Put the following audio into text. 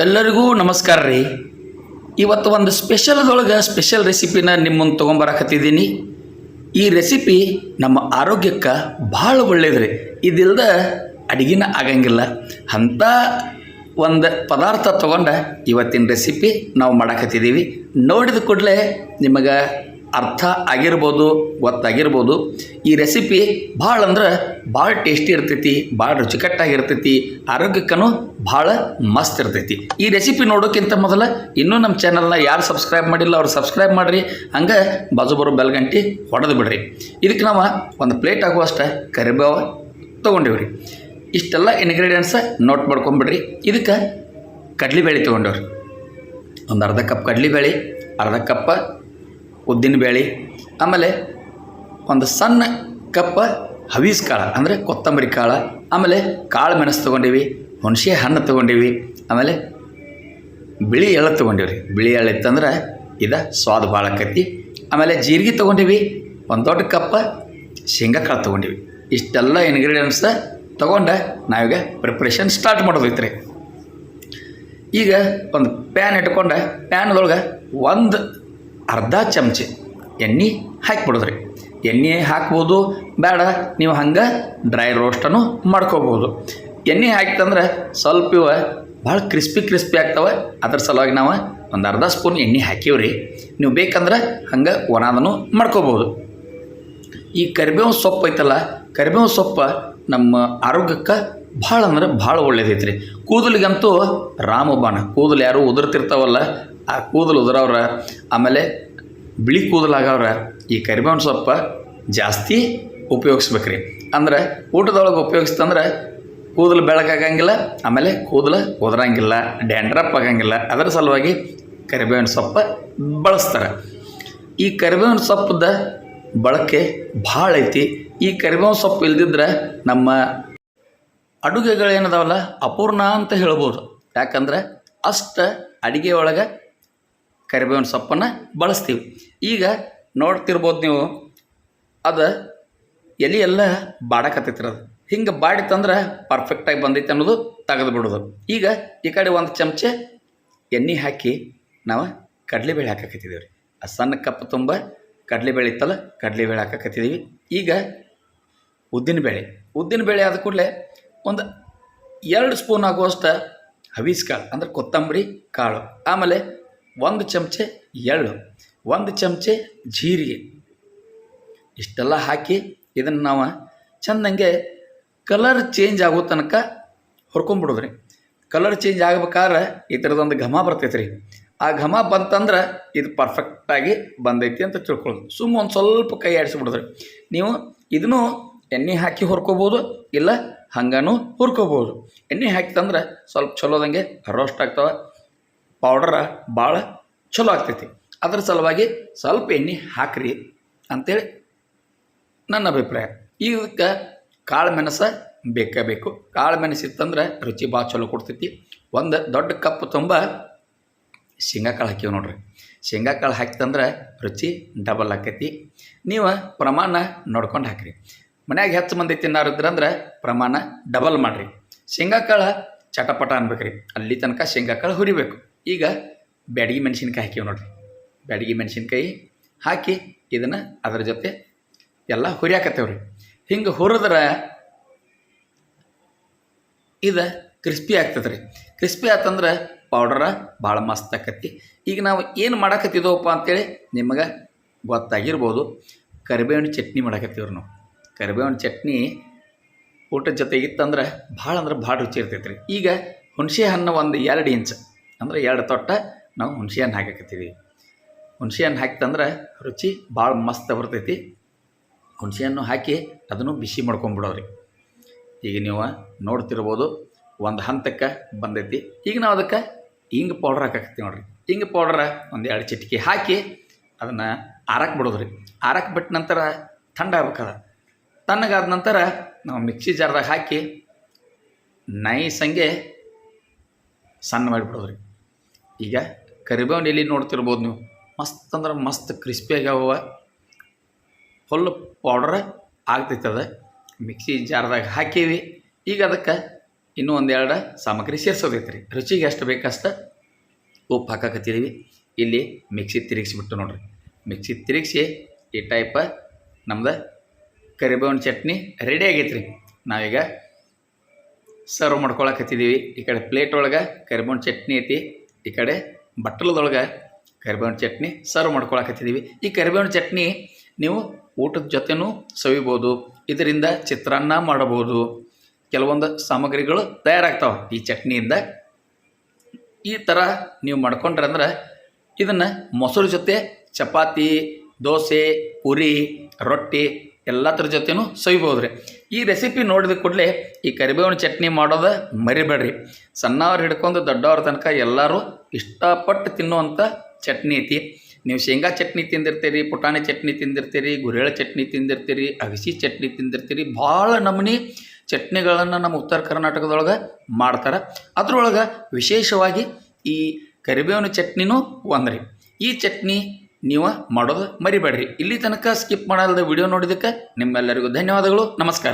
ಎಲ್ಲರಿಗೂ ನಮಸ್ಕಾರ ರೀ. ಇವತ್ತು ಒಂದು ಸ್ಪೆಷಲ್ದೊಳಗೆ ಸ್ಪೆಷಲ್ ರೆಸಿಪಿನ ನಿಮ್ಮನ್ನು ತೊಗೊಂಬರಕತ್ತಿದ್ದೀನಿ. ಈ ರೆಸಿಪಿ ನಮ್ಮ ಆರೋಗ್ಯಕ್ಕೆ ಭಾಳ ಒಳ್ಳೆಯದು ರೀ. ಇದಿಲ್ಲದ ಅಡುಗೆನ ಆಗಂಗಿಲ್ಲ. ಅಂಥ ಒಂದು ಪದಾರ್ಥ ತೊಗೊಂಡ ಇವತ್ತಿನ ರೆಸಿಪಿ ನಾವು ಮಾಡಕತ್ತಿದ್ದೀವಿ ನೋಡಿದ ಕೂಡಲೇ ನಿಮಗೆ ಅರ್ಥ ಆಗಿರ್ಬೋದು, ಗೊತ್ತಾಗಿರ್ಬೋದು. ಈ ರೆಸಿಪಿ ಭಾಳ ಅಂದ್ರೆ ಭಾಳ ಟೇಸ್ಟಿ ಇರ್ತೈತಿ, ಭಾಳ ರುಚಿಕಟ್ಟಾಗಿರ್ತೈತಿ ಆರೋಗ್ಯಕ್ಕೂ ಭಾಳ ಮಸ್ತ್ ಇರ್ತೈತಿ. ಈ ರೆಸಿಪಿ ನೋಡೋಕ್ಕಿಂತ ಮೊದಲು ಇನ್ನೂ ನಮ್ಮ ಚಾನಲ್ನ ಯಾರು ಸಬ್ಸ್ಕ್ರೈಬ್ ಮಾಡಿಲ್ಲ ಅವ್ರು ಸಬ್ಸ್ಕ್ರೈಬ್ ಮಾಡಿರಿ, ಹಂಗೆ ಬಾಜು ಬರೋ ಬೆಲ್ಗಂಟಿ ಹೊಡೆದು ಬಿಡ್ರಿ. ಇದಕ್ಕೆ ನಾವು ಒಂದು ಪ್ಲೇಟ್ ಆಗುವಷ್ಟು ಕರಿಬೇವು ತೊಗೊಂಡಿವ್ರಿ. ಇಷ್ಟೆಲ್ಲ ಇನ್ಗ್ರೀಡಿಯೆಂಟ್ಸ ನೋಟ್ ಮಾಡ್ಕೊಂಬಿಡ್ರಿ. ಇದಕ್ಕೆ ಕಡ್ಲಿಬೇಳೆ ತೊಗೊಂಡವ್ರಿ. ಒಂದು ಅರ್ಧ ಕಪ್ ಕಡ್ಲಿಬೇಳೆ, ಅರ್ಧ ಕಪ್ಪ ಉದ್ದಿನಬೇಳೆ ಆಮೇಲೆ ಒಂದು ಸಣ್ಣ ಕಪ್ಪ ಹವೀಸ್ ಕಾಳು, ಅಂದರೆ ಕೊತ್ತಂಬರಿ ಕಾಳು, ಆಮೇಲೆ ಕಾಳು ಮೆಣಸು ತೊಗೊಂಡೀವಿ, ಹುಣಸೆ ಹಣ್ಣು ತೊಗೊಂಡೀವಿ, ಆಮೇಲೆ ಬಿಳಿ ಎಳ್ಳು ತೊಗೊಂಡಿವಿ ರೀ ಬಿಳಿ ಎಳ್ಳು ಇತ್ತಂದ್ರೆ ಇದು ಸ್ವಾದ ಭಾಳ ಆಕೈತಿ. ಆಮೇಲೆ ಜೀರಿಗೆ ತೊಗೊಂಡೀವಿ, ಒಂದು ದೊಡ್ಡ ಕಪ್ಪ ಶೇಂಗಾ ಕಾಳು ತೊಗೊಂಡಿವಿ. ಇಷ್ಟೆಲ್ಲ ಇನ್ಗ್ರೀಡಿಯೆಂಟ್ಸ ತೊಗೊಂಡು ನಾವೀಗ ಪ್ರಿಪ್ರೇಷನ್ ಸ್ಟಾರ್ಟ್ ಮಾಡೋದೈತೆ ರೀ ಈಗ ಒಂದು ಪ್ಯಾನ್ ಇಟ್ಕೊಂಡು ಪ್ಯಾನ್ದೊಳಗೆ ಒಂದು ಅರ್ಧ ಚಮಚೆ ಎಣ್ಣೆ ಹಾಕಿಬಿಡೋದ್ರಿ. ಎಣ್ಣೆ ಹಾಕ್ಬೋದು, ಬೇಡ, ನೀವು ಹಂಗೆ ಡ್ರೈ ರೋಸ್ಟನ್ನು ಮಾಡ್ಕೋಬೋದು ಎಣ್ಣೆ ಹಾಕಿತಂದ್ರೆ ಸ್ವಲ್ಪ ಇವ ಭಾಳ ಕ್ರಿಸ್ಪಿ ಕ್ರಿಸ್ಪಿ ಆಗ್ತವೆ. ಅದ್ರ ಸಲುವಾಗಿ ನಾವು ಒಂದು ಅರ್ಧ ಸ್ಪೂನ್ ಎಣ್ಣೆ ಹಾಕಿವ್ರಿ. ನೀವು ಬೇಕಂದ್ರೆ ಹಂಗೆ ಒಣದನ್ನು ಮಾಡ್ಕೋಬೋದು ಈ ಕರಿಬೇವು ಸೊಪ್ಪು ಐತಲ್ಲ ಕರಿಬೇವು ಸೊಪ್ಪು ನಮ್ಮ ಆರೋಗ್ಯಕ್ಕೆ ಭಾಳ ಅಂದ್ರೆ ಭಾಳ ಒಳ್ಳೇದೈತೆ ರೀ ಕೂದಲಿಗಂತೂ ರಾಮಬಾಣ, ಕೂದಲು ಯಾರು ಉದುರ್ತಿರ್ತಾವಲ್ಲ, ಆ ಕೂದಲು ಉದುರವ್ರ, ಆಮೇಲೆ ಬಿಳಿ ಕೂದಲಾಗವ್ರ ಈ ಕರಿಬೇವಿನ ಸೊಪ್ಪು ಜಾಸ್ತಿ ಉಪಯೋಗಿಸ್ಬೇಕ್ರಿ. ಅಂದ್ರೆ ಊಟದೊಳಗೆ ಉಪಯೋಗಿಸ್ತಂದ್ರೆ ಕೂದಲು ಬೆಳಕಾಗಂಗಿಲ್ಲ ಆಮೇಲೆ ಕೂದಲು ಉದರಂಗಿಲ್ಲ ಡ್ಯಾಂಡ್ರಪ್ ಆಗಂಗಿಲ್ಲ. ಅದರ ಸಲುವಾಗಿ ಕರಿಬೇವಿನ ಸೊಪ್ಪು ಬಳಸ್ತಾರೆ. ಈ ಕರಿಬೇವಿನ ಸೊಪ್ಪದ ಬಳಕೆ ಭಾಳ ಐತಿ. ಈ ಕರಿಬೇವಿನ ಸೊಪ್ಪು ಇಲ್ದಿದ್ರೆ ನಮ್ಮ ಅಡುಗೆಗಳೇನದಾವಲ್ಲ? ಅಪೂರ್ಣ ಅಂತ ಹೇಳ್ಬೋದು. ಯಾಕಂದ್ರೆ ಅಷ್ಟು ಅಡುಗೆ ಒಳಗೆ ಕರಿಬೇವಿನ ಸೊಪ್ಪನ್ನು ಬಳಸ್ತೀವಿ. ಈಗ ನೋಡ್ತಿರ್ಬೋದು ನೀವು, ಅದು ಎಲೆ ಎಲ್ಲ ಬಾಡಕತ್ತೈತಿ ಅದು. ಹಿಂಗೆ ಬಾಡಿತಂದ್ರೆ ಪರ್ಫೆಕ್ಟಾಗಿ ಬಂದೈತೆ ಅನ್ನೋದು ತೆಗೆದು ಬಿಡೋದು. ಈಗ ಈ ಕಡೆ ಒಂದು ಚಮಚೆ ಎಣ್ಣೆ ಹಾಕಿ ನಾವು ಕಡಲೆಬೇಳೆ ಹಾಕಕತ್ತಿದ್ದೀವಿ ರೀ ಆ ಸಣ್ಣ ಕಪ್ ತುಂಬ ಕಡಲೆಬೇಳೆ ಇತ್ತಲ್ಲ, ಕಡಲೆಬೇಳೆ ಹಾಕಕತ್ತಿದ್ದೀವಿ ಈಗ ಉದ್ದಿನಬೇಳೆ. ಉದ್ದಿನಬೇಳೆ ಆದ ಕೂಡಲೇ ಒಂದು ಎರಡು ಸ್ಪೂನ್ ಆಗುವಷ್ಟು ಹವೀಸ್ ಕಾಳು. ಅಂದ್ರೆ ಕೊತ್ತಂಬರಿ ಕಾಳು. ಆಮೇಲೆ ಒಂದು ಚಮಚೆ ಎಳ್ಳು ಒಂದು ಚಮಚೆ ಜೀರಿಗೆ. ಇಷ್ಟೆಲ್ಲ ಹಾಕಿ ಇದನ್ನು ನಾವು ಚೆಂದಂಗೆ ಕಲರ್ ಚೇಂಜ್ ಆಗೋ ತನಕ ಹೊರ್ಕೊಂಬಿಡೋದ್ರಿ ಕಲರ್ ಚೇಂಜ್ ಆಗ್ಬೇಕಾದ್ರೆ ಈ ಥರದೊಂದು ಘಮ ಬರ್ತೈತೆ ರೀ ಆ ಘಮ ಬಂತಂದ್ರೆ ಇದು ಪರ್ಫೆಕ್ಟಾಗಿ ಬಂದೈತಿ ಅಂತ ತಿಳ್ಕೊಳ್ಳೋದು. ಸುಮ್ಮ ಒಂದು ಸ್ವಲ್ಪ ಕೈ ಆಡಿಸ್ಬಿಡೋದ್ರಿ. ನೀವು ಇದನ್ನು ಎಣ್ಣೆ ಹಾಕಿ ಹುರ್ಕೋಬೋದು ಇಲ್ಲ ಹಂಗನೂ ಹುರ್ಕೋಬೋದು. ಎಣ್ಣೆ ಹಾಕಿತಂದ್ರೆ ಸ್ವಲ್ಪ ಚಲೋದಂಗೆ ರೋಸ್ಟ್ ಆಗ್ತವೆ. ಪೌಡರ ಭಾಳ ಚಲೋ ಆಗ್ತೈತಿ. ಅದ್ರ ಸಲುವಾಗಿ ಸ್ವಲ್ಪ ಎಣ್ಣೆ ಹಾಕ್ರಿ ಅಂತೇಳಿ ನನ್ನ ಅಭಿಪ್ರಾಯ. ಇದಕ್ಕೆ ಕಾಳು ಮೆಣಸ ಬೇಕೇ ಬೇಕು. ಕಾಳು ಮೆಣಸು ಇತ್ತಂದ್ರೆ ರುಚಿ ಭಾಳ ಚಲೋ ಕೊಡ್ತೈತಿ. ಒಂದು ದೊಡ್ಡ ಕಪ್ ತುಂಬ ಶೇಂಗಾಕಾಳು ಹಾಕಿವಿ ನೋಡ್ರಿ. ಶೇಂಗಾಕಾಳು ಹಾಕಿತಂದ್ರೆ ರುಚಿ ಡಬಲ್ ಆಕೈತಿ. ನೀವು ಪ್ರಮಾಣ ನೋಡ್ಕೊಂಡು ಹಾಕಿರಿ. ಮನ್ಯಾಗ ಹೆಚ್ಚು ಮಂದಿ ತಿನ್ನಾರಿದ್ರಂದ್ರೆ ಪ್ರಮಾಣ ಡಬಲ್ ಮಾಡಿರಿ. ಶೇಂಗಾ ಕಾಳು ಚಟಪಟ ಅನ್ಬೇಕ್ರಿ. ಅಲ್ಲಿ ತನಕ ಶೇಂಗಾ ಕಾಳು ಹುರಿಬೇಕು. ಈಗ ಬ್ಯಾಡಗಿ ಮೆಣಸಿನ್ಕಾಯಿ ಹಾಕಿವಿ ನೋಡ್ರಿ. ಬ್ಯಾಡಗಿ ಮೆಣಸಿನ್ಕಾಯಿ ಹಾಕಿ ಇದನ್ನು ಅದರ ಜೊತೆ ಎಲ್ಲ ಹುರಿಯಾಕತ್ತೇವ್ರಿ. ಹಿಂಗೆ ಹುರಿದ್ರೆ ಇದು ಕ್ರಿಸ್ಪಿ ಆಗ್ತದೆ ರೀ ಕ್ರಿಸ್ಪಿ ಆತಂದ್ರೆ ಪೌಡರ ಭಾಳ ಮಸ್ತ್ ಆಕತಿ ಈಗ ನಾವು ಏನು ಮಾಡಕತ್ತಿದ್ದವಪ್ಪ ಅಂತೇಳಿ ನಿಮಗೆ ಗೊತ್ತಾಗಿರ್ಬೋದು. ಕರಿಬೇವಿನ ಚಟ್ನಿ ಮಾಡಾಕತ್ತೀವ್ರಿ ನಾವು. ಕರಿಬೇವಿನ ಚಟ್ನಿ ಊಟದ ಜೊತೆಗೆ ಇತ್ತಂದ್ರೆ ಭಾಳ ಅಂದ್ರೆ ಭಾಳ ರುಚಿ ಇರ್ತೈತೆ ರೀ ಈಗ ಹುಣಸೆ ಹಣ್ಣು ಒಂದು ಎರಡು ಇಂಚ್ ಅಂದ್ರೆ ಎರಡು ತೊಟ್ಟ ನಾವು ಹುಣಸೆ ಹಣ್ಣು ಹಾಕಕತ್ತೀವಿ ಹುಣಸೆ ಹಣ್ಣು ಹಾಕಿತಂದ್ರೆ ರುಚಿ ಭಾಳ ಮಸ್ತ್ ಬರ್ತೈತಿ. ಹುಣಸೆ ಹಣ್ಣು ಹಾಕಿ ಅದನ್ನು ಬಿಸಿ ಮಾಡ್ಕೊಂಬಿಡೋರಿ. ಈಗ ನೀವು ನೋಡ್ತಿರ್ಬೋದು ಒಂದು ಹಂತಕ್ಕೆ ಬಂದೈತಿ. ಈಗ ನಾವು ಅದಕ್ಕೆ ಹಿಂಗೆ ಪೌಡ್ರ್ ಹಾಕಕತ್ತೀವಿ ನೋಡ್ರಿ. ಹಿಂಗೆ ಪೌಡ್ರ ಒಂದು ಎರಡು ಚಿಟಿಕೆ ಹಾಕಿ ಅದನ್ನು ಆರಕ್ಕೆ ಬಿಡೋದ್ರಿ. ಆರಕ್ಕೆ ಬಿಟ್ಟ ನಂತರ ಥಂಡ ಆಗ್ಬೇಕದ ತಣ್ಣಗಾದ ನಂತರ ನಾವು ಮಿಕ್ಸಿ ಜಾರ್ದಾಗ ಹಾಕಿ ನೈಸಂಗೆ ಸಣ್ಣ ಮಾಡಿಬಿಡೋದ್ರಿ. ಈಗ ಕರಿಬೇವಿನ ಎಲೆ ನೋಡ್ತಿರ್ಬೋದು ನೀವು. ಮಸ್ತ್ ಅಂದ್ರೆ ಮಸ್ತ್ ಕ್ರಿಸ್ಪಿಯಾಗಿ ಅವ ಫುಲ್ ಪೌಡ್ರ್ ಆಗ್ತೈತದ ಮಿಕ್ಸಿ ಜಾರ್ದಾಗ ಹಾಕೀವಿ. ಈಗ ಅದಕ್ಕೆ ಇನ್ನೂ ಒಂದೆರಡು ಸಾಮಗ್ರಿ ಸೇರಿಸೋದೈತೆ ರೀ ರುಚಿಗೆ ಎಷ್ಟು ಬೇಕಷ್ಟ ಉಪ್ಪು ಹಾಕಕತ್ತಿದ್ದೀವಿ ಇಲ್ಲಿ ಮಿಕ್ಸಿ ತಿರುಗಿಸಿಬಿಟ್ಟು ನೋಡ್ರಿ. ಮಿಕ್ಸಿ ತಿರುಗಿಸಿ ಈ ಟೈಪ ನಮ್ದು ಕರಿಬೇವಿನ ಚಟ್ನಿ ರೆಡಿ ಆಗೈತೆ ರೀ ನಾವೀಗ ಸರ್ವ್ ಮಾಡ್ಕೊಳಕತ್ತಿದ್ದೀವಿ ಈ ಕಡೆ ಪ್ಲೇಟ್ ಒಳಗೆ ಕರಿಬೇವಿನ ಚಟ್ನಿ ಐತಿ. ಈ ಕಡೆ ಬಟ್ಟಲದೊಳಗೆ ಕರಿಬೇವಿನ ಚಟ್ನಿ ಸರ್ವ್ ಮಾಡ್ಕೊಳಕತ್ತಿದ್ದೀವಿ ಈ ಕರಿಬೇವಿನ ಚಟ್ನಿ ನೀವು ಊಟದ ಜೊತೆನೂ ಸವಿಬೋದು. ಇದರಿಂದ ಚಿತ್ರಾನ್ನ ಮಾಡಬಹುದು ಕೆಲವೊಂದು ಸಾಮಗ್ರಿಗಳು ತಯಾರಾಗ್ತಾವೆ ಈ ಚಟ್ನಿಯಿಂದ. ಈ ಥರ ನೀವು ಮಾಡ್ಕೊಂಡ್ರೆ ಅಂದ್ರೆ ಇದನ್ನು ಮೊಸರು ಜೊತೆ ಚಪಾತಿ, ದೋಸೆ, ಪುರಿ, ರೊಟ್ಟಿ ಎಲ್ಲದ್ರ ಜೊತೆನೂ ಸವಿಬೋದು ರೀ ಈ ರೆಸಿಪಿ ನೋಡಿದ ಕೂಡಲೇ ಈ ಕರಿಬೇವಿನ ಚಟ್ನಿ ಮಾಡೋದು ಮರಿಬೇಡ್ರಿ. ಸಣ್ಣವ್ರು ಹಿಡ್ಕೊಂಡು ದೊಡ್ಡವ್ರ ತನಕ ಎಲ್ಲರೂ ಇಷ್ಟಪಟ್ಟು ತಿನ್ನುವಂಥ ಚಟ್ನಿ ಐತಿ. ನೀವು ಶೇಂಗಾ ಚಟ್ನಿ ತಿಂದಿರ್ತೀರಿ, ಪುಟಾಣಿ ಚಟ್ನಿ ತಿಂದಿರ್ತೀರಿ ಗುರೇಳ ಚಟ್ನಿ ತಿಂದಿರ್ತೀರಿ, ಅಗಸಿ ಚಟ್ನಿ ತಿಂದಿರ್ತೀರಿ, ಭಾಳ ನಮೂನಿ ಚಟ್ನಿಗಳನ್ನು ನಮ್ಮ ಉತ್ತರ ಕರ್ನಾಟಕದೊಳಗೆ ಮಾಡ್ತಾರೆ. ಅದ್ರೊಳಗೆ ವಿಶೇಷವಾಗಿ ಈ ಕರಿಬೇವಿನ ಚಟ್ನಿನೂ ಒಂದ್ರಿ. ಈ ಚಟ್ನಿ ನೀವು ಮಾಡೋದು ಮರಿಬೇಡ್ರಿ. ಇಲ್ಲಿ ತನಕ ಸ್ಕಿಪ್ ಮಾಡಲ್ದ ವಿಡಿಯೋ ನೋಡಿದ್ದಕ್ಕೆ ನಿಮ್ಮೆಲ್ಲರಿಗೂ ಧನ್ಯವಾದಗಳು. ನಮಸ್ಕಾರ.